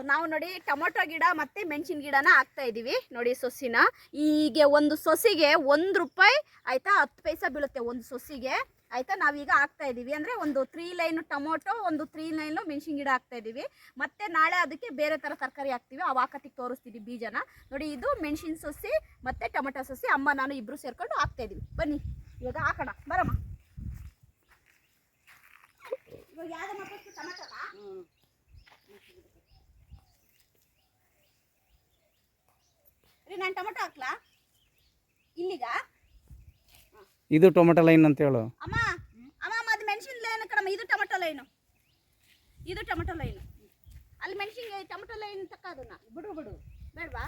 ನಾವು ನೋಡಿ ಟೊಮೊಟೊ ಗಿಡ ಮತ್ತೆ ಮೆಣಸಿನ ಗಿಡನ ಹಾಕ್ತಾ ಇದೀವಿ. ನೋಡಿ ಸೊಸಿನ. ಹೀಗೆ ಒಂದು ಸೊಸಿಗೆ ಒಂದು ರೂಪಾಯಿ ಆಯ್ತಾ? ಹತ್ತು ಪೈಸೆ ಬೀಳುತ್ತೆ ಒಂದು ಸೊಸಿಗೆ. ಆಯ್ತಾ? ನಾವೀಗ ಹಾಕ್ತಾ ಇದೀವಿ. ಅಂದ್ರೆ ಒಂದು ತ್ರೀ ಲೈನ್ ಟೊಮೊಟೊ, ಒಂದು ತ್ರೀ ಲೈನ್ ಮೆಣಸಿನ ಗಿಡ ಹಾಕ್ತಾ ಇದೀವಿ. ಮತ್ತೆ ನಾಳೆ ಅದಕ್ಕೆ ಬೇರೆ ಥರ ತರಕಾರಿ ಹಾಕ್ತೀವಿ. ಅವು ಹಾಕತ್ತಿಗೆ ತೋರಿಸ್ತೀವಿ ಬೀಜನ. ನೋಡಿ ಇದು ಮೆಣಸಿನ ಸೊಸಿ ಮತ್ತೆ ಟೊಮೊಟೊ ಸೊಸಿ, ಅಮ್ಮ, ನಾನು ಇಬ್ರು ಸೇರ್ಕೊಂಡು ಹಾಕ್ತಾ ಇದೀವಿ. ಬನ್ನಿ. ಇವಾಗ ಹಾಕೋಣ. ಬರಮ್ಮ. ಇವಾಗ ಯಾವ್ದಮ್ಮ first ರೀ ನಾನು ಟೊಮೆಟೊ ಹಾಕ್ಲಾ? ಇಲ್ಲಿಗ? ಇದು ಟೊಮೆಟೊ ಲೈನ್ ಅಂತ ಹೇಳು. ಅಮ್ಮ ಅಮ್ಮ ಅಮ್ಮ ಅದು ಮೆಣಸಿನ ಲೈನ್ ಕಣಮ್ಮ ಇದು ಟೊಮೆಟೊ ಲೈನು. ಇದು ಟೊಮೆಟೊ ಲೈನು. ಅಲ್ಲಿ ಮೆಣಸಿನ ಟೊಮೆಟೊ ಲೈನ್ ತಕ್ಕ ಅದನ್ನ. ಬಿಡು ಬಿಡು. ಬೇಡವಾ?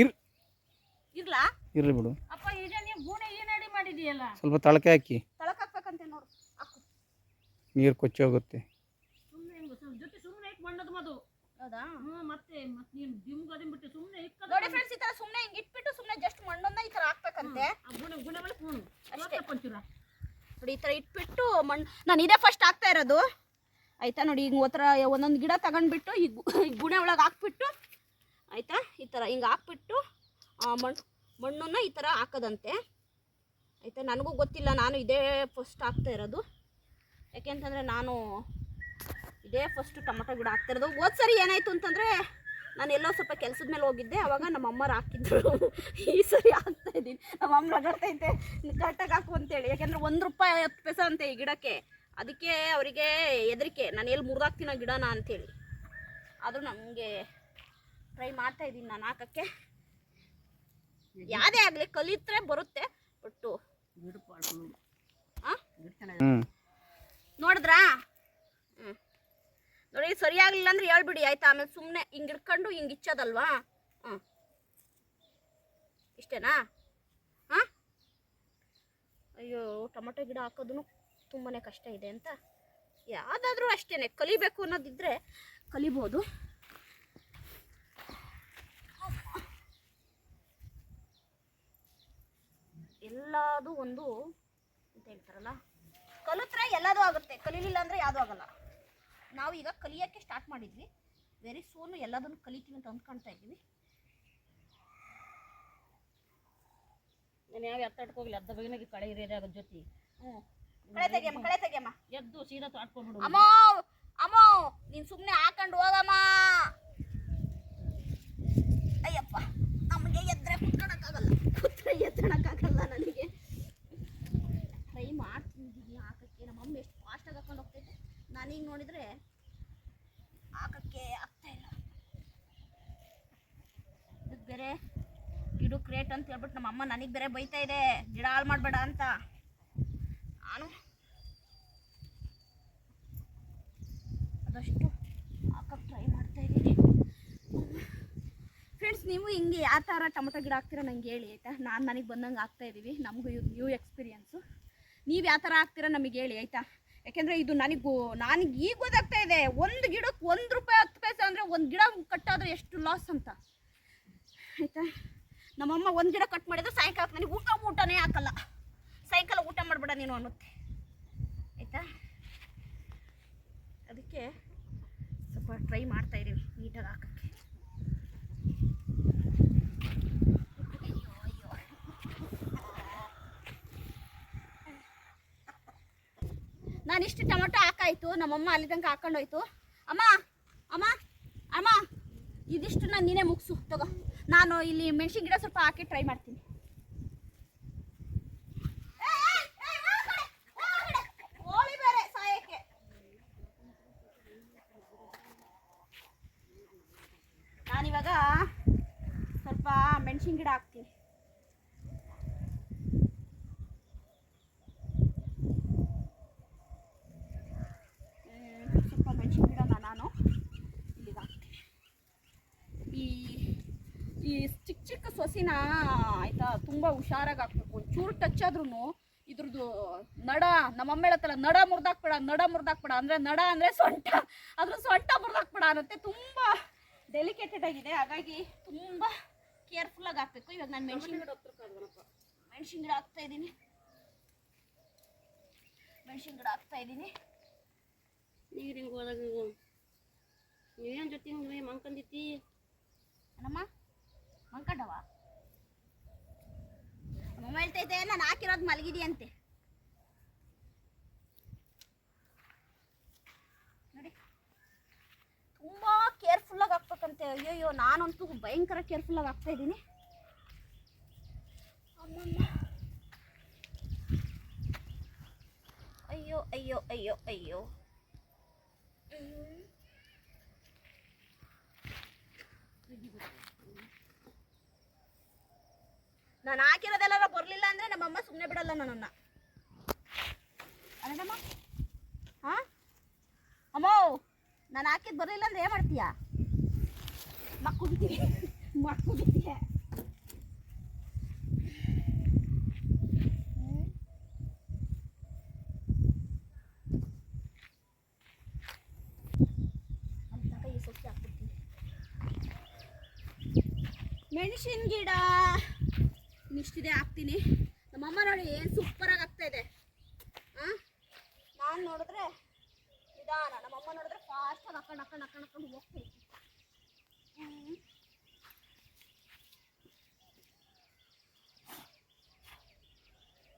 ಇರ್ ಇರ್ಲಾ? ಇರ್ಲಿ ಬಿಡು. ಅಪ್ಪ ಈಗ ನೀವು ಗೂಣೆ ಏನು ಅಡಿ ಮಾಡಿದೀಯಲ್ಲ ಸ್ವಲ್ಪ ತಳಕೆ ಹಾಕಿ. ತಳಕ ಹಾಕ್ಬೇಕಂತೆ ನೋಡು. ನೀರು ಕೊಚ್ಚಿ ಹೋಗುತ್ತೆ. ಸುಮ್ಮನೆ ಜೊತೆ ಸುಮ್ಮನೆ ಇಟ್ಟು ಹೌದಾ? ಹ್ಮ್ ಮತ್ತೆ ಮತ್ತೆ ನೀನು ಜಿಮ್ ಗದಿಮ್ ಬಿಟ್ಟು ಸುಮ್ಮನೆ ಇಕ್ಕದ ನೋಡಿ ಫ್ರೆಂಡ್ಸ್ ಈ ತರ ಸುಮ್ಮನೆ ಹಿಂಗೆ ಇಟ್ಬಿಟ್ಟು ಸುಮ್ಮನೆ ಜಸ್ಟ್ ಮಣ್ಣನ್ನ ಈ ತರ ಹಾಕ್ಬೇಕಂತೆ. ಗುಣ ಗುಣೆ ಮೇಲೆ ಹ್ಞೂ ಅಷ್ಟೇ. ಕೊಂಚೂರ ನೋಡಿ ಈ ಥರ ಇಟ್ಬಿಟ್ಟು ಮಣ್ಣು ನಾನು ಇದೇ ಫಸ್ಟ್ ಹಾಕ್ತಾ ಇರೋದು. ಆಯ್ತಾ? ನೋಡಿ ಹಿಂಗೆ ಒತ್ತರ ಒಂದೊಂದು ಗಿಡ ತಗೊಂಡ್ಬಿಟ್ಟು ಈ ಗುಣೆ ಒಳಗೆ ಹಾಕ್ಬಿಟ್ಟು ಆಯ್ತಾ? ಈ ಥರ ಹಿಂಗೆ ಹಾಕ್ಬಿಟ್ಟು ಮಣ್ಣು ಮಣ್ಣನ್ನು ಈ ಥರ ಹಾಕದಂತೆ. ಆಯ್ತಾ? ನನಗೂ ಗೊತ್ತಿಲ್ಲ ನಾನು ಇದೇ ಫಸ್ಟ್ ಹಾಕ್ತಾ ಇರೋದು. ಯಾಕೆಂತಂದರೆ ನಾನು ಇದೇ ಫಸ್ಟ್ ಟೊಮಟೊ ಗಿಡ ಹಾಕ್ತಿರೋದು. ಹೋದ ಸರಿ ಏನಾಯಿತು ಅಂತಂದರೆ ನಾನು ಎಲ್ಲೋ ಸ್ವಲ್ಪ ಕೆಲಸದ ಮೇಲೆ ಹೋಗಿದ್ದೆ. ಅವಾಗ ನಮ್ಮ ಅಮ್ಮರು ಹಾಕಿದ್ರು. ಈ ಸರಿ ಹಾಕ್ತಾ ಇದ್ದೀನಿ. ನಮ್ಮ ಅಮ್ಮ ರಗಡ್ತೈತೆ ಕರೆಕ್ಟಾಗಿ ಹಾಕು ಅಂತೇಳಿ. ಯಾಕೆಂದ್ರೆ ಒಂದು ರೂಪಾಯಿ ಹತ್ತು ಪೈಸೆ ಅಂತೆ ಈ ಗಿಡಕ್ಕೆ. ಅದಕ್ಕೆ ಅವರಿಗೆ ಹೆದರಿಕೆ. ನಾನು ಎಲ್ಲಿ ಮುರಿದಾಕ್ತೀನ ಗಿಡನ ಅಂತೇಳಿ. ಆದರೂ ನನಗೆ ಟ್ರೈ ಮಾಡ್ತಾ ಇದ್ದೀನಿ ನಾನು ಹಾಕಕ್ಕೆ. ಯಾವುದೇ ಆಗಲಿ ಕಲಿತ್ರೆ ಬರುತ್ತೆ. ಬಟ್ಟು ನೋಡಿದ್ರಾ? ನೋಡಿ ಸರಿಯಾಗಲಿಲ್ಲ ಅಂದ್ರೆ ಹೇಳ್ಬಿಡಿ, ಆಯ್ತಾ? ಆಮೇಲೆ ಸುಮ್ಮನೆ ಹಿಂಗೆ ಹಿಡ್ಕೊಂಡು ಹಿಂಗೆ ಇಚ್ಚೋದಲ್ವಾ? ಇಷ್ಟೇನಾ? ಅಯ್ಯೋ, ಟೊಮೆಟೊ ಗಿಡ ಹಾಕೋದು ತುಂಬಾ ಕಷ್ಟ ಇದೆ ಅಂತ. ಯಾವುದಾದ್ರೂ ಅಷ್ಟೇನೆ, ಕಲಿಬೇಕು ಅನ್ನೋದಿದ್ರೆ ಕಲಿಬೋದು. ಎಲ್ಲದೂ ಒಂದು, ಅಂತ ಹೇಳ್ತಾರಲ್ಲ, ಕಲಿತ್ರೆ ಎಲ್ಲದೂ ಆಗುತ್ತೆ, ಕಲೀಲಿಲ್ಲ ಅಂದರೆ ಯಾವುದೂ ಆಗಲ್ಲ. ನಾವು ಈಗ ಕಲಿಯೋಕ್ಕೆ ಸ್ಟಾರ್ಟ್ ಮಾಡಿದ್ವಿ. ವೆರಿ ಸೂನು ಎಲ್ಲದನ್ನು ಕಲಿತೀವಿ ಅಂತ ಅಂದ್ಕೊಳ್ತಾ ಇದ್ದೀವಿ. ನಾನು ಯಾವ ಹೋಗ್ಲಿ? ಅರ್ಧ ಬಗಿನಾಗಿ ಕಳೆ ಹಿರಿಯರ ಜೊತೆ. ಹ್ಞೂ ಕಳೆ ತೆಗಿಯಮ್ಮ ಕಳೆ ತೆಗಿಯಮ್ಮ. ಎದ್ದು ಸೀದಾ ತಾಡ್ಕೊಂಡ್ಬಿಡು ಅಮ್ಮ ಅಮ್ಮ ನೀನು ಸುಮ್ಮನೆ ಹಾಕೊಂಡು ಹೋಗಮ್ಮ ಅಯ್ಯಪ್ಪ ನಮಗೆ ಎದ್ರೆ ಕುತ್ಕೊಳಕ್ಕಾಗಲ್ಲ ಕೂತ್ರೆ ಎತ್ತಣಕ್ಕಾಗಲ್ಲ ನನಗೆ ಟ್ರೈ ಮಾಡ್ತಿದ್ದೀನಿ ಹಾಕಕ್ಕೆ ನಮ್ಮ ಅಮ್ಮ ಎಷ್ಟು ಫಾಸ್ಟಾಗಿ ಹಾಕೊಂಡು ಹೋಗ್ತೈತೆ ನಾನೀಗ ನೋಡಿದರೆ ಹಾಕಕ್ಕೆ ಆಗ್ತಾ ಇಲ್ಲ ಇದಕ್ಕೆ ಬೇರೆ ಗಿಡಕ್ಕೆ ರೇಟ್ ಅಂತ ಹೇಳ್ಬಿಟ್ಟು ನಮ್ಮ ಅಮ್ಮ ನನಗೆ ಬೇರೆ ಬೈತಾ ಇದೆ. ಗಿಡ ಹಾಳು ಮಾಡಬೇಡ ಅಂತ. ನಾನು ಅದಷ್ಟು ಹಾಕಕ್ಕೆ ಟ್ರೈ ಮಾಡ್ತಾ ಇದ್ದೀನಿ. ಫ್ರೆಂಡ್ಸ್ ನೀವು ಹಿಂಗೆ ಯಾವ ಥರ ಟೊಮೊಟೊ ಗಿಡ ಹಾಕ್ತೀರಾ ನಂಗೆ ಹೇಳಿ, ಆಯಿತಾ? ನಾನು ನನಗೆ ಬಂದಂಗೆ ಹಾಕ್ತಾ ಇದ್ದೀವಿ ನಮಗೂ ನ್ಯೂ ಎಕ್ಸ್ಪೀರಿಯನ್ಸು ನೀವು ಯಾವ ಥರ ಹಾಕ್ತೀರಾ ನಮಗೆ ಹೇಳಿ, ಆಯಿತಾ? ಯಾಕೆಂದರೆ ಇದು ನನಗೂ, ನನಗೆ ಈಗ ಗೊತ್ತಾಗ್ತಾ ಇದೆ. ಒಂದು ಗಿಡಕ್ಕೆ ಒಂದು ರೂಪಾಯಿ ಹತ್ತು ಪೈಸೆ ಅಂದರೆ ಒಂದು ಗಿಡ ಕಟ್ಟಾದರೆ ಎಷ್ಟು ಲಾಸ್ ಅಂತ. ಆಯಿತಾ? ನಮ್ಮಮ್ಮ ಒಂದು ಗಿಡ ಕಟ್ ಮಾಡಿದ್ರೆ ಸಾಯಂಕಾಲ ನನಗೆ ಊಟ ಊಟನೇ ಹಾಕಲ್ಲ. ಸಾಯಂಕಾಲ ಊಟ ಮಾಡಬೇಡ ನೀನು ಅನ್ನುತ್ತೆ. ಆಯಿತಾ? ಅದಕ್ಕೆ ಸ್ವಲ್ಪ ಟ್ರೈ ಮಾಡ್ತಾ ಇದೀವಿ ನೀಟಾಗಿ ಹಾಕಕ್ಕೆ. ನಾನಿಷ್ಟು ಟೊಮೊಟೊ ಹಾಕಾಯ್ತು, ನಮ್ಮಮ್ಮ ಅಲ್ಲಿ ಹಾಕೊಂಡೋಯ್ತು. ಅಮ್ಮ ಅಮ್ಮ ಅಮ್ಮ, ಇದಿಷ್ಟು ನಾನು ನೀನೇ ಮುಗಿಸು, ತಗೋ. ನಾನು ಇಲ್ಲಿ ಮೆಣಸಿನ ಗಿಡ ಸ್ವಲ್ಪ ಹಾಕಿ ಟ್ರೈ ಮಾಡ್ತೀನಿ. ನಾನಿವಾಗ ಸ್ವಲ್ಪ ಮೆಣಸಿನ ಗಿಡ ಹಾಕ್ತೀನಿ ಹ್ಮ್, ಸ್ವಲ್ಪ ಮೆಣಸಿನ ಗಿಡನ ನಾನು ಇಲ್ಲಿಗೆ ಹಾಕ್ತೀನಿ ಈ ಈ ಚಿಕ್ಕ ಚಿಕ್ಕ ಸೊಸಿನ ಆಯ್ತಾ ತುಂಬ ಹುಷಾರಾಗಿ ಹಾಕ್ಬೇಕು ಒಂಚೂರು ಟಚ್ ಆದ್ರೂ ಇದ್ರದ್ದು ನಡ ನಮ್ಮಮ್ಮ ಹೇಳತ್ತಲ್ಲ ನಡ ಮುರ್ದಾಕ್ಬೇಡ ನಡ ಮುರ್ದಾಕ್ಬೇಡ ಅಂದರೆ ನಡ ಅಂದರೆ ಸೊಂಟ ಅದ್ರ ಸೊಂಟ ಮುರ್ದಾಕ್ಬೇಡ ಅನ್ನತ್ತೆ. ತುಂಬ ಡೆಲಿಕೇಟೆಡ್ ಆಗಿದೆ. ಹಾಗಾಗಿ ತುಂಬ ಕೇರ್ಫುಲ್ಲಾಗಿ ಹಾಕ್ಬೇಕು ಇವಾಗ ನಾನು ಮೆಣಸಿನ ಗಿಡ ಮೆಣಸಿನ ಗಿಡ ಹಾಕ್ತಾ ಇದ್ದೀನಿ. ಮೆಣಸಿನ ಗಿಡ ಹಾಕ್ತಾ ಇದ್ದೀನಿ. ನೀರಿಂಗ್ ಹೋದಾಗ ನೀವೇನು ಜೊತೆ ಮಂಕಂದಿತಿ ಮಂಕಂದಿತ್ತಿ? ನಮ್ಮ ಮಂಕಂಡವ ಅಮ್ಮ ಹೇಳ್ತೈತೆ ನಾನು ಹಾಕಿರೋದು ಮಲಗಿದಿ ಅಂತೆ. ನೋಡಿ. ತುಂಬಾ ಕೇರ್ಫುಲ್ಲಾಗಿ ಹಾಕ್ಬೇಕಂತೆ. ಅಯ್ಯಯ್ಯೋ, ನಾನಂತೂ ಭಯಂಕರ ಕೇರ್ಫುಲ್ಲಾಗಿ ಹಾಕ್ತಾ ಇದ್ದೀನಿ. ಅಯ್ಯೋ ಅಯ್ಯೋ ಅಯ್ಯೋ ಅಯ್ಯೋ. ನಾನು ಹಾಕಿರೋದೆಲ್ಲ ನಮ್ಮಮ್ಮ ಸುಮ್ಮನೆ ಬಿಡಲ್ಲ ನನ್ನನ್ನು. ಅಲ್ಲಮ್ಮ ಹಾ ಅಮ್ಮೋ, ನಾನು ಹಾಕಿದ್ ಬರಲಿಲ್ಲ ಅಂದ್ರೆ ಏನು ಮಾಡ್ತೀಯಾ? ಮಕ್ಕುದಿತ್ತೀಯ ಈ ಸೊಪ್ಪು ಹಾಕ್ಬಿಡ್ತೀನಿ ಮೆಣಸಿನ ಗಿಡ. ಇಷ್ಟಿದೆ ಹಾಕ್ತೀನಿ. ನಮ್ಮಮ್ಮ ನೋಡಿ ಏನು ಸೂಪರಾಗಿ ಆಗ್ತಾ ಇದೆ. ಹಾಂ ನಾನು ನೋಡಿದ್ರೆ ನಿಧಾನ, ನಮ್ಮಮ್ಮ ನೋಡಿದ್ರೆ ಫಾಸ್ಟಾಗಿ ಹಾಕೊಂಡು ಹಾಕೊಂಡು ಹಾಕೊಂಡು ಹಾಕೊಂಡು ಹೋಗ್ತೈತಿ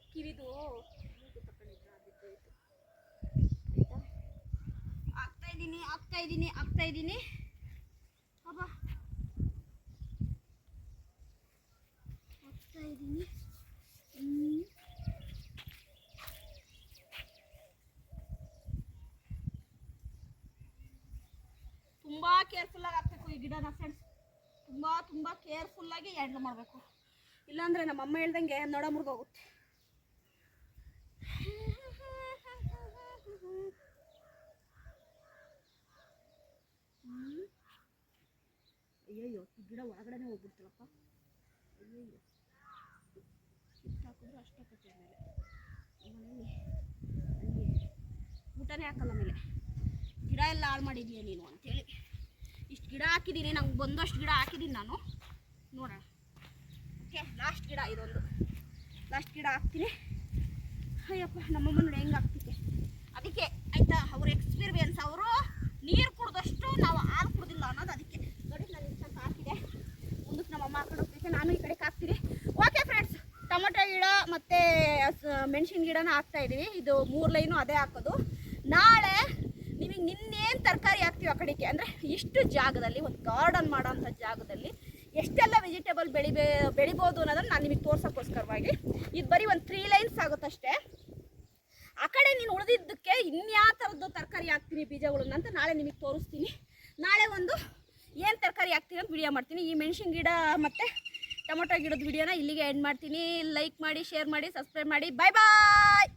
ಕಿರಿದು ಆಗ್ತಾ ಇದ್ದೀನಿ ಆಗ್ತಾ ಇದ್ದೀನಿ ಆಗ್ತಾ ಇದ್ದೀನಿ. ಅಬ್ಬಾ. ಆಗ್ತಾ ಇದ್ದೀನಿ ಹ್ಮ್. ತುಂಬಾ ಕೇರ್ಫುಲ್ಲಾಗಿ ಹಾಕ್ಬೇಕು ಈ ಗಿಡನ ಫ್ರೆಂಡ್ಸ್ ತುಂಬಾ ತುಂಬ ಕೇರ್ಫುಲ್ಲಾಗಿ ಹ್ಯಾಂಡ್ಲ್ ಮಾಡಬೇಕು. ಇಲ್ಲಾಂದ್ರೆ ನಮ್ಮ ಅಮ್ಮ ಹೇಳ್ದಂಗೆ ನೋಡ ಮುರಿದೋಗುತ್ತೆ ಅಯ್ಯಯ್ಯೋ, ಈ ಗಿಡ ಒಳಗಡೆನೆ ಹೋಗ್ಬಿಡ್ತಲ್ಲಪ್ಪ. ಅಯ್ಯಯ್ಯೋ. ಹಾಕಿದ್ರೆ ಅಷ್ಟೇ ಕಟ್ಟೆ ಮೇಲೆ ಊಟನೇ ಹಾಕಲ್ಲ ಮೇಲೆ ಗಿಡ ಎಲ್ಲ ಹಾಳು ಮಾಡಿದೀಯ ನೀನು ಅಂತೇಳಿ. ಗಿಡ ಹಾಕಿದ್ದೀನಿ, ನಂಗೆ ಬಂದಷ್ಟು ಗಿಡ ಹಾಕಿದ್ದೀನಿ ನಾನು. ನೋಡೋಣ. ಓಕೆ ಲಾಸ್ಟ್ ಗಿಡ ಇದೊಂದು. ಲಾಸ್ಟ್ ಗಿಡ ಹಾಕ್ತೀನಿ. ಅಯ್ಯಪ್ಪ, ನಮ್ಮಮ್ಮ ನೋಡಿ ಹೆಂಗೆ ಹಾಕ್ತಿದ್ದೆ. ಅದಕ್ಕೆ ಆಯಿತಾ, ಅವ್ರ ಎಕ್ಸ್ಪೀರಿಯನ್ಸ್ ಅವರು ನೀರು ಕುಡ್ದಷ್ಟು ನಾವು ಹಾಲು ಕುಡ್ದಿಲ್ಲ ಅನ್ನೋದು ಅದಕ್ಕೆ. ನೋಡಿ, ನಾನು ಇಷ್ಟಂತ ಹಾಕಿದೆ. ಮುಂದಕ್ಕೆ ನಮ್ಮಮ್ಮ ಹಾಕೊಂಡು ಹೋಗ್ತೈತೆ ನಾನು ಈ ಕಡೆಗೆ ಹಾಕ್ತೀನಿ. ಓಕೆ ಫ್ರೆಂಡ್ಸ್ ಟೊಮೊಟೊ ಗಿಡ ಮತ್ತು ಮೆಣಸಿನ ಗಿಡನ ಹಾಕ್ತಾ ಇದ್ದೀವಿ ಇದು ಮೂರು ಲೈನು ಅದೇ ಹಾಕೋದು. ನಾಳೆ ನಿಮಗೆ ನಿನ್ನೇನು ತರಕಾರಿ ಹಾಕ್ತೀವಿ ಆ ಕಡೆಗೆ? ಅಂದರೆ ಇಷ್ಟು ಜಾಗದಲ್ಲಿ, ಒಂದು ಗಾರ್ಡನ್ ಮಾಡೋಂಥ ಜಾಗದಲ್ಲಿ ಎಷ್ಟೆಲ್ಲ ವೆಜಿಟೇಬಲ್ ಬೆಳಿಬೇ ಬೆಳಿಬೋದು ಅನ್ನೋದನ್ನು ನಾನು ನಿಮಗೆ ತೋರ್ಸೋಕ್ಕೋಸ್ಕರವಾಗಿ ಇದು ಬರೀ ಒಂದು ತ್ರೀ ಲೈನ್ಸ್ ಆಗುತ್ತಷ್ಟೇ. ಆ ಕಡೆ ನೀನು ಉಳಿದಿದ್ದಕ್ಕೆ ಇನ್ಯಾ ಥರದ್ದು ತರಕಾರಿ ಹಾಕ್ತೀನಿ ಬೀಜಗಳನ್ನ ಅಂತ ನಾಳೆ ನಿಮಗೆ ತೋರಿಸ್ತೀನಿ. ನಾಳೆ ಒಂದು ಏನು ತರಕಾರಿ ಹಾಕ್ತೀನಿ ಅಂತ ವಿಡಿಯೋ ಮಾಡ್ತೀನಿ. ಈ ಮೆಣಸಿನ ಗಿಡ ಮತ್ತು ಟೊಮೊಟೊ ಗಿಡದ ವಿಡಿಯೋನ ಇಲ್ಲಿಗೆ ಎಂಡ್ ಮಾಡ್ತೀನಿ. ಲೈಕ್ ಮಾಡಿ ಶೇರ್ ಮಾಡಿ ಸಬ್ಸ್ಕ್ರೈಬ್ ಮಾಡಿ. ಬಾಯ್ ಬಾಯ್